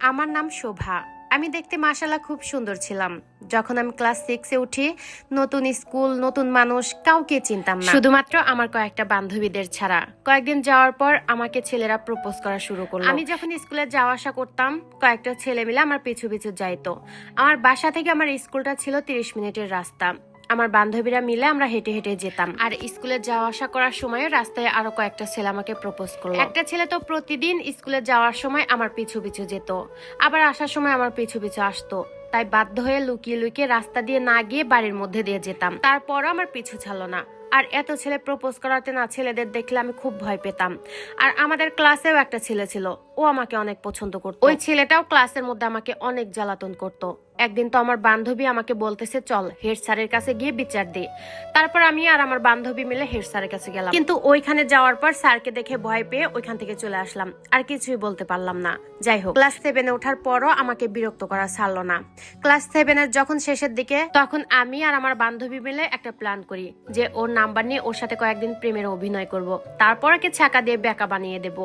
আমার নাম শোভা। আমি দেখতে মাশাল্লাহ খুব সুন্দর ছিলাম। যখন আমি ক্লাস সিক্সে উঠি, নতুন স্কুল, নতুন মানুষ, কাউকে চিনতাম না। শুধুমাত্র আমার কয়েকটা বান্ধবীদের ছাড়া। কয়েকদিন যাওয়ার পর আমাকে ছেলেরা প্রপোজ করা শুরু করল। আমি যখন স্কুলে যাওয়া আসা করতাম, কয়েকটা ছেলে মিলে আমার পিছু পিছু যাইতো। আমার বাসা থেকে আমার স্কুলটা ছিল তিরিশ মিনিটের রাস্তা। আমার বান্ধবীরা মিলে আমরা হেঁটে হেঁটে যেতাম। আর স্কুলে যাওয়া আসা করার সময় রাস্তায় আরও কয়েকটা ছেলে আমাকে প্রপোজ করল। একটা ছেলে তো প্রতিদিন স্কুলে যাওয়ার সময় আমার পিছু পিছু যেত আবার আসার সময় আমার পিছু পিছু আসতো। তাই বাধ্য হয়ে লুকিয়ে লুকিয়ে রাস্তা দিয়ে না গিয়ে বাড়ির মধ্যে দিয়ে যেতাম। তারপরও আমার পিছু ছাড়লো না। আর এত ছেলে প্রপোজ করাতে না ছেলেদের দেখলে আমি খুব ভয় পেতাম। আর আমাদের ক্লাসেও একটা ছেলে ছিল ও আমাকে অনেক পছন্দ করতো। ওই ছেলেটাও ক্লাসের মধ্যে আমাকে অনেক জ্বালাতন করত। একদিন তো আমার বান্ধবী আমাকে বলতেছে, চল, হেড স্যারের কাছে গিয়ে বিচার দে। তারপর আমি আর আমার বান্ধবী মিলে হেড স্যারের কাছে গেলাম। কিন্তু ওইখানে যাওয়ার পর স্যারকে দেখে ভয় পেয়ে ওইখান থেকে চলে আসলাম। আর কিছুই বলতে পারলাম না। যাই হোক, ক্লাস সেভেনে ওঠার পরও আমাকে বিরক্ত করা ছাড়লো না। ক্লাস সেভেনের যখন শেষের দিকে, তখন আমি আর আমার বান্ধবী মিলে একটা প্ল্যান করি যে ওর নাম্বার নিয়ে ওর সাথে কয়েকদিন প্রেমের অভিনয় করব। তারপর ওকে ছাকা দিয়ে বেকা বানিয়ে দেব।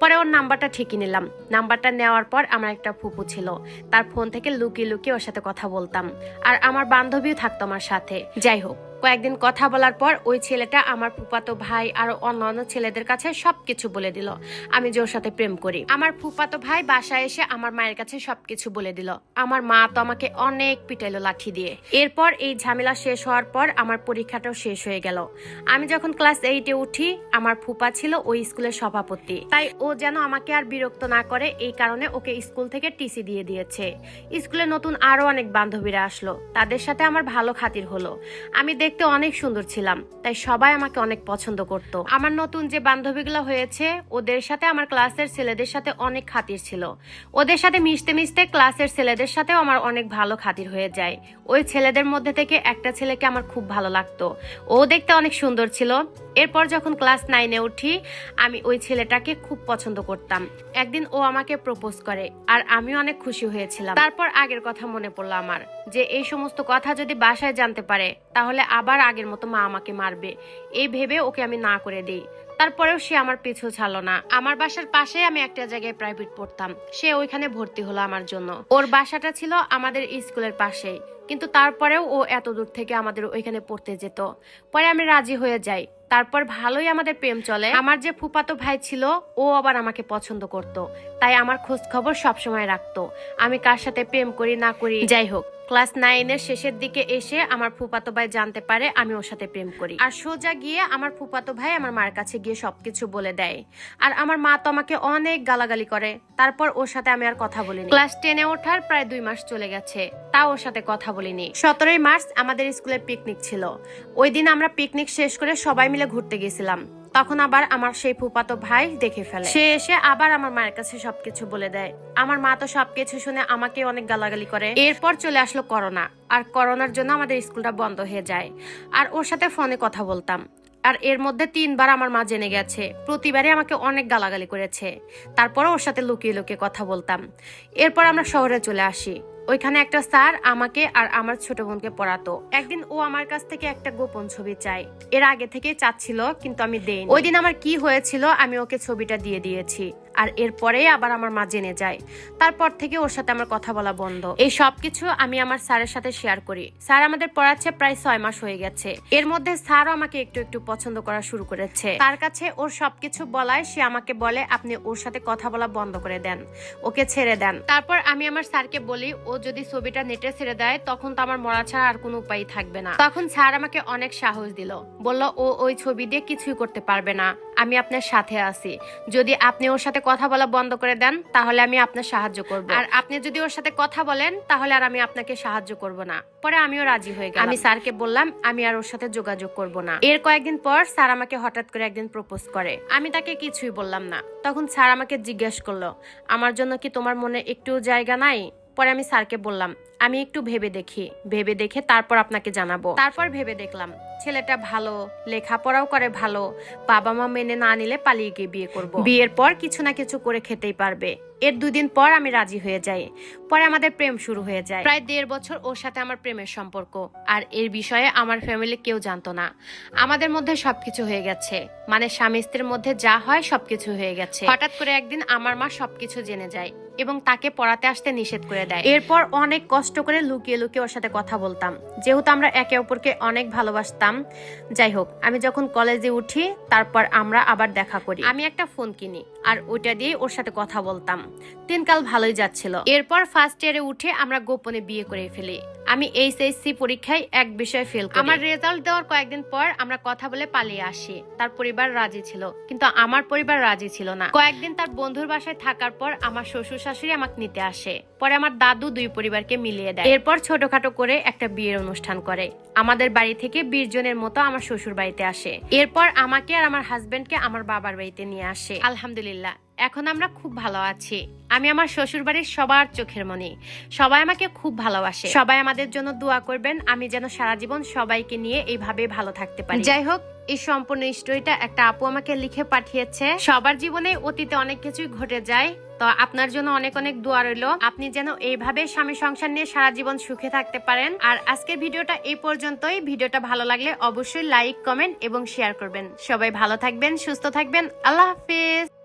পরে ওর নাম্বারটা ঠিকই নিলাম। নাম্বারটা নেওয়ার পর আমার একটা ফুপু ছিল। তার ফোন থেকে লুকিয়ে লুকিয়ে ওর সাথে কথা বলতাম। আর আমার বান্ধবীও থাকতো আমার সাথে। যাই হোক। কয়েকদিন কথা বলার পর ওই ছেলেটা আমার ফুপাতো ভাই আর অন্যান্য ছেলেদের কাছে সবকিছু বলে দিল। আমি যে ওর সাথে প্রেম করি। আমার ফুপাতো ভাই বাসায় এসে আমার মায়ের কাছে সবকিছু বলে দিল। আমার মা তো আমাকে অনেক পিটাইলো লাঠি দিয়ে। এরপর এই ঝামেলা শেষ হওয়ার পর আমার পরীক্ষাটাও শেষ হয়ে গেল। আমি যখন ক্লাস এইটে উঠি, আমার ফুপা ছিল ওই স্কুলের সভাপতি। তাই ও যেন আমাকে আর বিরক্ত না করে, এই কারণে ওকে স্কুল থেকে টিসি দিয়ে দিয়েছে। স্কুলে নতুন আরও অনেক বান্ধবীরা আসলো। তাদের সাথে আমার ভালো খাতির হলো। আমি দেখতে অনেক সুন্দর ছিলাম, তাই সবাই আমাকে অনেক পছন্দ করত। আমার নতুন যে বান্ধবীগুলো হয়েছে, ওদের সাথে আমার ক্লাসের ছেলেদের সাথে অনেক খাতির ছিল। ওদের সাথে মিশতে মিশতে ক্লাসের ছেলেদের সাথেও আমার অনেক ভালো খাতির হয়ে যায়। ওই ছেলেদের মধ্যে থেকে একটা ছেলেকে আমার খুব ভালো লাগতো। ও দেখতে অনেক সুন্দর ছিল এরপর যখন ক্লাস নাইনে উঠি, আমি ওই ছেলেটাকে খুব পছন্দ করতাম। একদিন ও আমাকে প্রপোজ করে, আর আমি অনেক খুশি হয়েছিলাম। তারপর আগের কথা মনে পড়ল আমার, যে এই সমস্ত কথা যদি বাসায় জানতে পারে, তাহলে আবার আগের মতো মা আমাকে মারবে। এই ভেবে ওকে আমি না করে দিই। তারপরেও সে আমার পিছু ছাড়লো না। আমার বাসার পাশে আমি একটা জায়গায় প্রাইভেট পড়তাম। সে ওইখানে ভর্তি হলো আমার জন্য। ওর বাসাটা ছিল আমাদের স্কুলের পাশেই। কিন্তু তারপরেও ও এত দূর থেকে আমাদের ওইখানে পড়তে যেত। পরে আমি রাজি হয়ে যাই। তারপর ভালোই আমাদের প্রেম চলে। আমার যে ফুপাতো ভাই ছিল, ও আবার আমাকে পছন্দ করত। তাই আমার খোঁজ খবর সবসময় রাখতো। আমি কার সাথে প্রেম করি, না করি যাই হোক ক্লাস নাইনের শেষের দিকে এসে আমার ফুপাতো ভাই জানতে পারে আমি ওর সাথে প্রেম করি। আর সোজা গিয়ে আমার ফুপাতো ভাই আমার মার কাছে গিয়ে সবকিছু বলে দেয়। আর আমার মা তো আমাকে অনেক গালাগালি করে। তারপর ওর সাথে আমি আর কথা বলিনি। ক্লাস টেনে ওঠার প্রায় দুই মাস চলে গেছে। তা ওর সাথে কথা বলিনি। সতেরোই মার্চ আমাদের স্কুলে পিকনিক ছিল। ওই দিন আমরা পিকনিক শেষ করে সবাই মিলে ঘুরতে গেছিলাম। তখন আবার আমার সেই ফুপাতো ভাই দেখে ফেলে। সে এসে আবার আমার মায়ের কাছে সবকিছু বলে দেয়। আমার মা তো সবকিছু শুনে আমাকে অনেক গালাগালি করে। এরপর চলে আসলো করোনা। আর করোনার জন্য আমাদের স্কুলটা বন্ধ হয়ে যায়। আর ওর সাথে ফোনে কথা বলতাম। আর এর মধ্যে তিনবার আমার মা জেনে গেছে। প্রতিবারই আমাকে অনেক গালাগালি করেছে। তারপরে ওর সাথে লুকিয়ে লুকিয়ে কথা বলতাম। এরপর আমরা শহরে চলে আসি। ওইখানে একটা স্যার আমাকে আর আমার ছোট বোনকে পড়াতো। একদিন ও আমার কাছ থেকে একটা গোপন ছবি চাই এর আগে থেকে চাচ্ছিল, কিন্তু আমি দেই ওই দিন আমার কি হয়েছিল, আমি ওকে ছবিটা দিয়ে দিয়েছি। আর এরপরে আবার আমার মা জেনে যায়। তারপর থেকে ওর সাথে আমার কথা বলা বন্ধ। এই সব কিছু আমি আমার স্যারের সাথে শেয়ার করি। স্যার আমাদের পড়াচ্ছে প্রায় ছয় মাস হয়ে গেছে। এর মধ্যে স্যারও আমাকে একটু একটু পছন্দ করা শুরু করেছে। তার কাছে ওর সবকিছু বলায় সে আমাকে বলে, আপনি ওর সাথে কথা বলা বন্ধ করে দেন। ওকে ছেড়ে দেন। তারপর আমি আমার স্যারকে বলি, ও যদি ছবিটা নেটে ছেড়ে দেয়, তখন তো আমার মরা ছাড়া আর কোনো উপায় থাকবে না। তখন স্যার আমাকে অনেক সাহস দিল। বলল, ও ওই ছবি দিয়ে কিছুই করতে পারবে না। আমি আপনার সাথে আছি। যদি আপনি ওর সাথে কথা বলা বন্ধ করে দেন তাহলে আমি আপনার সাহায্য করব। আর আপনি যদি ওর সাথে কথা বলেন তাহলে আর আমি আপনাকে সাহায্য করব না। পরে আমিও রাজি হয়ে গেলাম। আমি স্যারকে বললাম আমি আর ওর সাথে যোগাযোগ করব না। এর কয়েকদিন পর স্যার আমাকে হঠাৎ করে একদিন প্রপোজ করে। আমি তাকে কিছুই বললাম না। তখন স্যার আমাকে জিজ্ঞেস করল আমার জন্য কি তোমার মনে একটু জায়গা নাই? পরে আমি স্যারকে বললাম, আমি একটু ভেবে দেখি, ভেবে দেখে তারপর আপনাকে জানাব। তারপর ভেবে দেখলাম, ছেলেটা ভালো, লেখাপড়াও করে ভালো বাবা মা মেনে না নিলে পালিয়ে গিয়ে বিয়ে করব। বিয়ের পর কিছু না কিছু করে খেতেই পারবে। এর দুদিন পর আমি রাজি হয়ে যাই। পরে আমাদের প্রেম শুরু হয়ে যায়। প্রায় দেড় বছর ওর সাথে আমার প্রেমের সম্পর্ক, আর এর বিষয়ে আমার ফ্যামিলি কেউ জানতো না। আমাদের মধ্যে সবকিছু হয়ে গেছে। মানে স্বামী স্ত্রীর মধ্যে যা হয় সবকিছু হয়ে গেছে। হঠাৎ করে একদিন আমার মা সবকিছু জেনে যায়। এবং তাকে পড়াতে আসতে নিষেধ করে দেয়। এরপর অনেক কষ্ট করে লুকিয়ে লুকিয়ে ওর সাথে কথা বলতাম। যেহেতু আমরা একে অপরকে অনেক ভালোবাসতাম, যাই হোক, আমি যখন কলেজে উঠি, তারপর আমরা আবার দেখা করি। আমি একটা ফোন কিনি আর ওইটা দিয়ে ওর সাথে কথা বলতাম। দিনকাল ভালোই যাচ্ছিল। এরপর ফার্স্ট ইয়ারে উঠে আমরা গোপনে বিয়ে করে ফেলি। আমি এইচএসসি পরীক্ষায় এক বিষয়ে ফেল করি। আমার রেজাল্ট দেওয়ার কয়েকদিন পর আমরা কথা বলে পালিয়ে আসি। তার পরিবার রাজি ছিল, কিন্তু আমার পরিবার রাজি ছিল না। কয়েকদিন তার বন্ধুর বাসায় থাকার পর আমার শ্বশুর শাশুড়ি আমাকে নিতে আসে। পরে আমার দাদু দুই পরিবারকে মিলিয়ে দেয়। এরপর ছোটখাটো করে একটা বিয়ের অনুষ্ঠান করে। আমাদের বাড়ি থেকে বিশ জনের মতো আমার শ্বশুর বাড়িতে আসে। এরপর আমাকে আর আমার হাজবেন্ডকে আমার বাবার বাড়িতে নিয়ে আসে। আলহামদুলিল্লাহ। এখন আমরা খুব ভালো আছি। আমি আমার শ্বশুর বাড়ির সবার চোখের মনি। সবাই আমাকে খুব ভালোবাসে। সবাই আমাদের জন্য দোয়া করবেন। আমি যেন সারা জীবন সবাইকে নিয়ে এইভাবে ভালো থাকতে পারি। যাই হোক এই সম্পূর্ণ স্টোরিটা একটা আপু আমাকে লিখে পাঠিয়েছে। সবার জীবনে অতীতে অনেক কিছুই ঘটে যায়। তো আপনার জন্য অনেক অনেক দোয়া রইল। আপনি যেন এইভাবে স্বামী সংসার নিয়ে সারা জীবন সুখে থাকতে পারেন। আর আজকের ভিডিওটা এই পর্যন্তই। ভিডিওটা ভালো লাগলে অবশ্যই লাইক কমেন্ট এবং শেয়ার করবেন। সবাই ভালো থাকবেন সুস্থ থাকবেন। আল্লাহ হাফিজ!